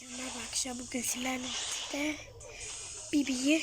Herkese merhaba arkadaşlar. Bugün sizlerle birlikte Bibi'yi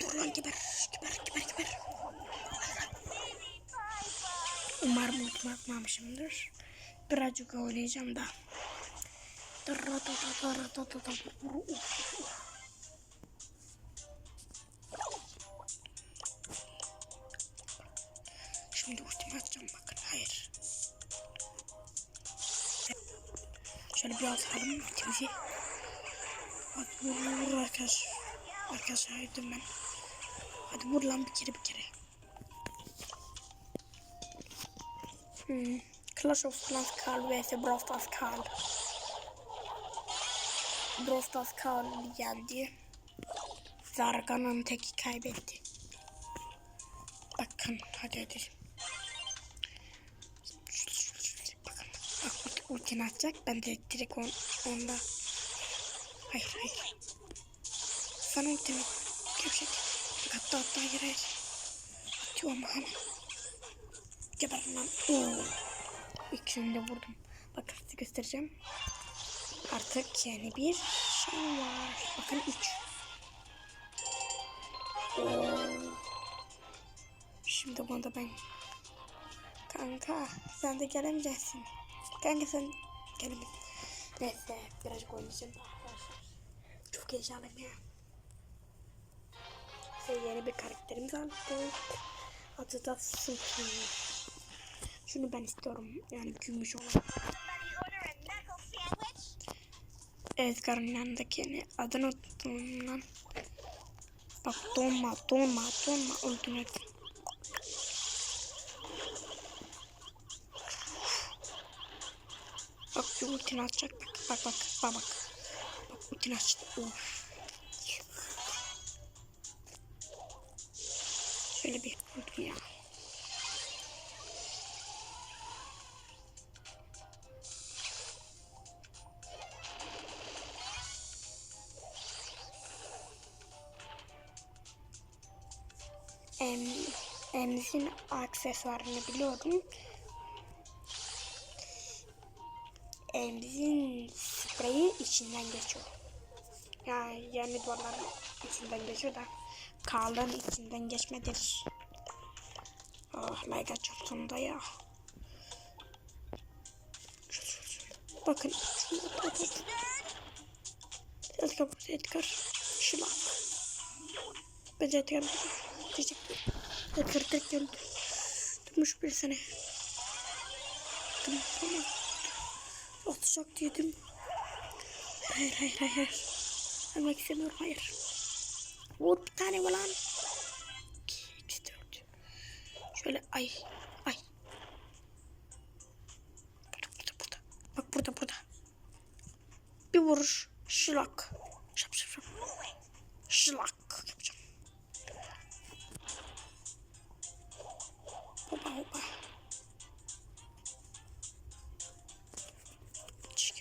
Dur lan geber, geber, geber, geber. Umarım ultimi atmamışımdır. Birazcık oynayacağım da. Dur, dur, dur, dur, dur, dur, dur. Şimdi Şöyle biraz atalım ultimizi. Hadi vur vur arkadaş. Arkadaşlar öldüm ben. Hadi vur lan bir kere bir kere. Hmm. Clash of Clans Carl vs Brawl Stars Carl. Brawl Stars Carl yendi. Zargan'ın teki kaybetti. Bakın hadi hadi. Ultini atacak. Ben de direkt on, onda. Hayır hayır. Sana ultimi. Bak hatta hatta hayır hayır. Atıyor ama hemen. Geber lan. İkisini de vurdum. Bak size göstereceğim. Artık yeni bir şey var. Bakın 3. Şimdi bunu da ben Kanka sen de gelemeyeceksin. Kanka sen gelemezsin. Neyse birazcık oynayacağım. Çok heyecanlıyım ya. Size yeni bir karakterimiz aldık. Adı da Suki. Şunu ben istiyorum. Yani gümüş olan. Edgar'ın yanındakini adını unuttum lan. Bak donma donma donma öldüm. Bir ultini atacak bak bak bak bak. Bak ultini açtı. Of. Şöyle bir ulti ya. Em, emzin aksesuarını biliyorum. Emzin spreyi içinden geçiyor. Yani, yani duvarların içinden geçiyor da Karl'ın içinden geçmedir. Ah like açılsın da ya. Bakın. Edgar burada Edgar. Şuna. Bence Edgar burada. Teşekkür Edgar tek. Durmuş bir sene. Tamam tamam. Atacak dedim. Hayır hayır hayır. hayır. Ölmek istemiyorum hayır. Vur bir tane mi lan? İkisi de öldü. Şöyle ay ay. Burada burada burada. Bak burada burada. Bir vuruş. Şılak. Şap şap şap. Şılak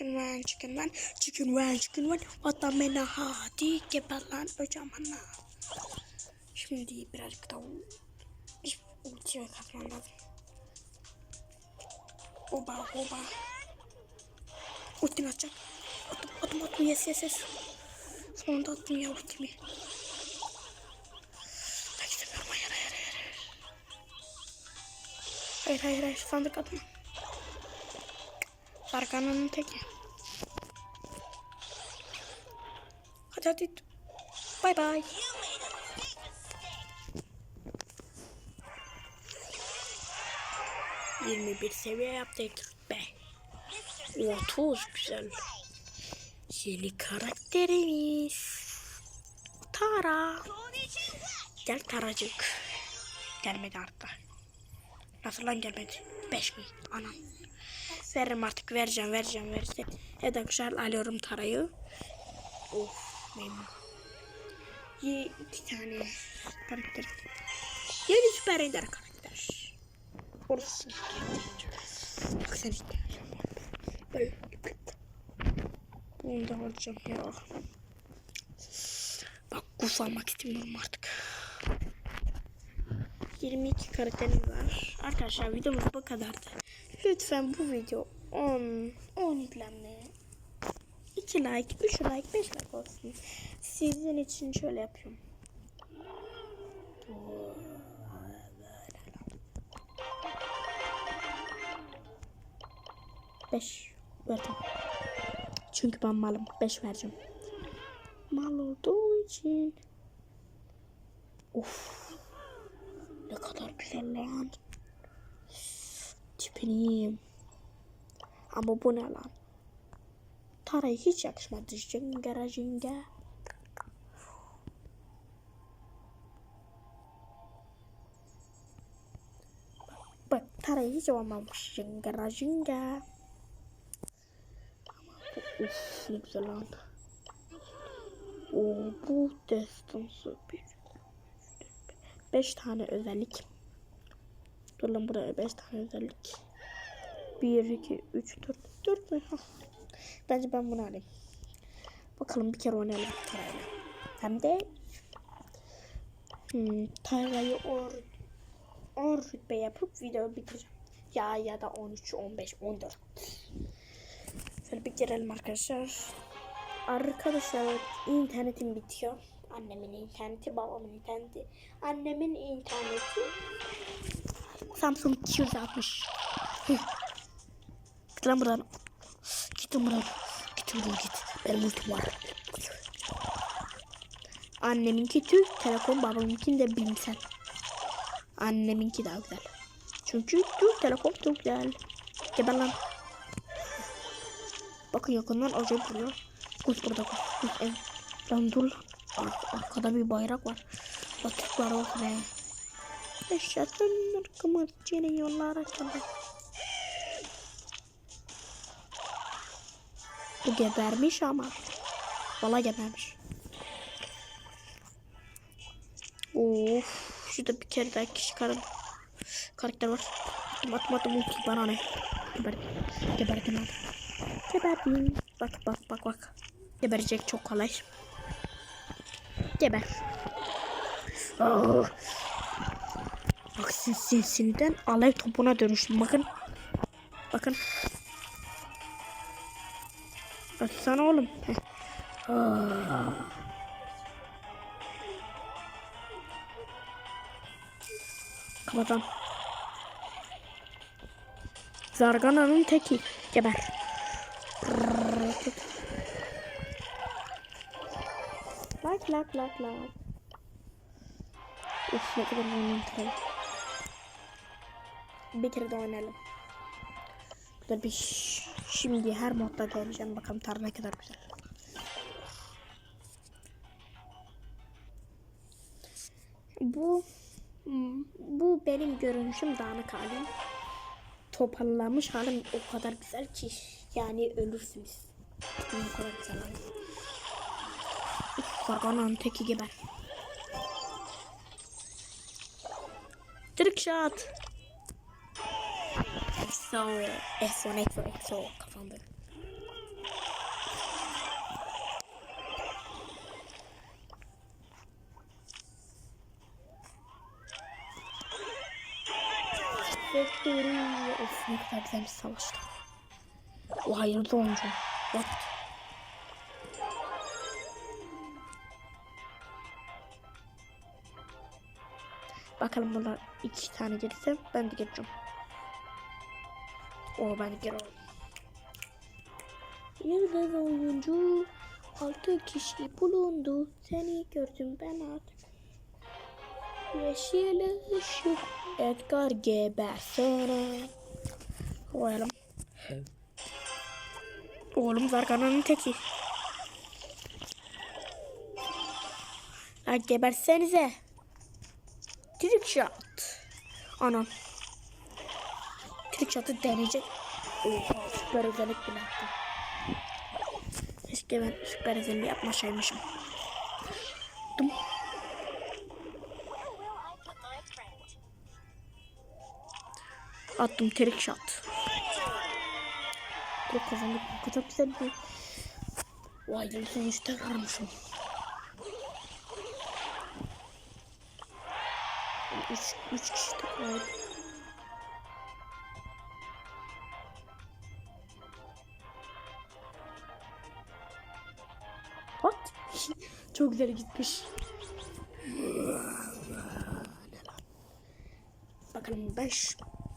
Chicken run, chicken run, chicken run, chicken run. Vatamena hadi geber lan hocam ana. Şimdi birazcık daha ultiye kapmam lazım. Oba oba. Ultimi atacak. Attım attım attım yes yes yes. Sonunda attım ya ultimi. Ben istemiyorum hayır hayır hayır. Hayır hayır hayır sandık atma. Sarkanın teki. You made a big mistake. 21 seviye yaptık be. 30 güzel. Yeni karakterimiz. Tara. Gel Taracık. Gelmedi artık. Nasıl lan gelmedi? 5 mi? Anam. Veririm artık vereceğim vereceğim vereceğim. Evet arkadaşlar alıyorum Tara'yı. Of memnun. Ye iki tane karakter. Yeni süper ender karakter. Orası. Sen işte. Böyle. Bunu da alacağım ya. Bak kuf almak istemiyorum artık. 22 karakterimiz var. Arkadaşlar videomuz bu kadardı. Lütfen bu video 10 10 izlenme. 2 like, 3 like, 5 like olsun. Sizin için şöyle yapıyorum. Beş verdim. Çünkü ben malım. Beş vereceğim. Mal olduğu için. Of. Ne kadar güzel lan. Tipiniyim. Ama bu ne lan? Tara'ya hiç yakışmadı. Jingara jinga. Bak Tara'ya hiç olmamış. Jingara jinga. Uf ne güzel lan. O bu destansı bir. Beş tane özellik. Dur lan buraya beş tane özellik. Bir, iki, üç, dört. Dört mü? Bence ben bunu alayım. Bakalım bir kere oynayalım Tara'yla. Hem de hmm, Tara'yı or, 10 rütbe yapıp video bitireceğim. Ya ya da 13, 15, 14. Şöyle bir girelim arkadaşlar. Arkadaşlar internetim bitiyor. Annemin interneti, babamın interneti. Annemin interneti Samsung 260. Hı. Git lan buradan. Git lan buradan. Git buradan git. Benim ultim var. Anneminki Türk Telekom, babamınki de Bimsel. Anneminki daha güzel. Çünkü Türk Telekom çok güzel. Geber lan. Bakın yakından acayip vuruyor. Kuz burada kuz. Kuz en. Lan dur. Ar- arkada bir bayrak var. Batık var bak be. Yaşasın ırkımız yine yollara kadar. Bu gebermiş ama. Valla gebermiş. Of. Şurada bir kere daha kişi karın. Karakter var. Atım atım atım ulti bana ne. Geber. Geberdim lan. Geberdim. Bak bak bak bak. Geberecek çok kolay. Geber. Oh. Bak sinsinden alev topuna dönüştüm. Bakın. Bakın. Bak sana oğlum. Heh. Kapatalım. Zargana'nın teki. Geber. Like like like like. Uf ne kadar mantıklı. Bir kere daha oynayalım. Güzel bir şimdi her modda deneyeceğim. Bakalım tar ne kadar güzel. Bu bu benim görünüşüm dağınık halim. Toparlanmış halim o kadar güzel ki yani ölürsünüz. O kadar güzel halim. Zargana'nın teki geber. Trick shot. EXO, F1, EXO, EXO kafamda. Victory. Of ne kadar güzel bir savaştı. O hayırlı oyuncu. What? Bakalım bunlar iki tane gelirse ben de geleceğim. O ben de gelirim. Yıldız oyuncu altı kişi bulundu. Seni gördüm ben artık. Yeşil ışık Edgar gebersene. Koyalım. Oğlum Zargana'nın teki. Ha gebersenize. Trick shot. Anam. Trick shot'ı deneyecek. Oha süper özellik bile attım. Keşke ben süper özelliği yapmasaymışım. Dım. Attım trick shot. Direkt kazandık. Kadar güzel bir... Vay be sonuçta varmışım. Üç, üç kişi de Çok güzel gitmiş. Bakın ben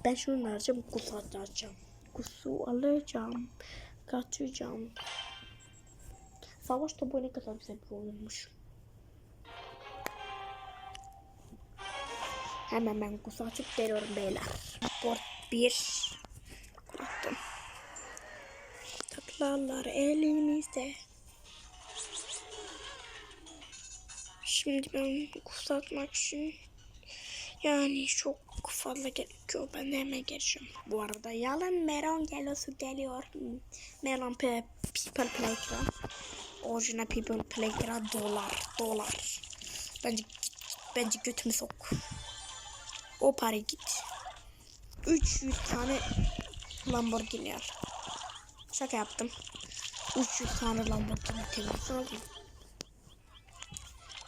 ben şunu alacağım, kusu alacağım. Kusu alacağım, kaçacağım. Savaş topu ne kadar güzel bir oyunmuş. Hemen ben kusu açıp geliyorum beyler. Port 1. Attım. Taklalar elimizde. Şimdi ben kutu atmak için yani çok fazla gerekiyor. Ben de hemen geleceğim. Bu arada yalan melon gelosu geliyor. Melon pe people playground. Orijinal people playground dolar. Dolar. Bence bence götümü sok. O para git. 300 tane Lamborghini al. Şaka yaptım. 300 tane Lamborghini alayım.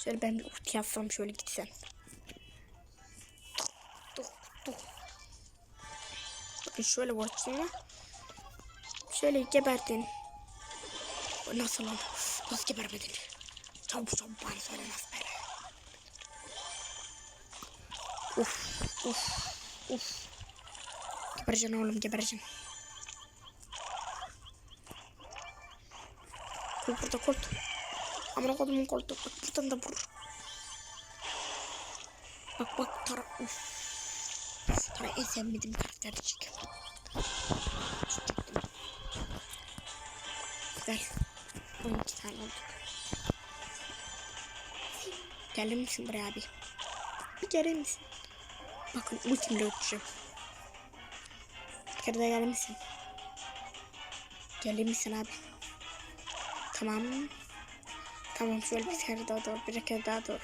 Şöyle ben bir ulti yapsam şöyle dur. Bakın şöyle vuracağım. Şöyle geberdin. Nasıl lan? Nasıl gebermedin? Çabuk çabuk bana söyle nasıl böyle. Uf, uf, uf. Gebereceksin oğlum gebereceksin. Dur burada kolt. Amına kodumun koltuğu. Bak buradan da vur. Bak bak Tara. Uf. Tara en sevmediğim karaktercik. Çektim. Güzel. 12 tane olduk. Gelir misin buraya abi? Bir gelir misin? Bakın ultimle uçacağım. Bir kere de gelir misin? Gelir misin abi? Tamam. Tamam şöyle bir kere daha dur. Bir kere daha dur.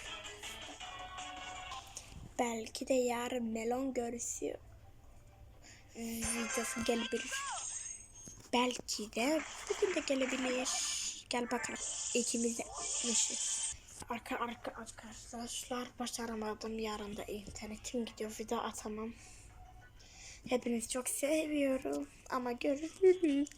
Belki de yarın melon görüsü videosu gelebilir. Belki de bugün de gelebilir. Gel bakalım. İkimiz de yapmışız. Arka arka arkadaşlar başaramadım. Yarın da internetim gidiyor. Video atamam. Hepinizi çok seviyorum. Ama görüşürüz.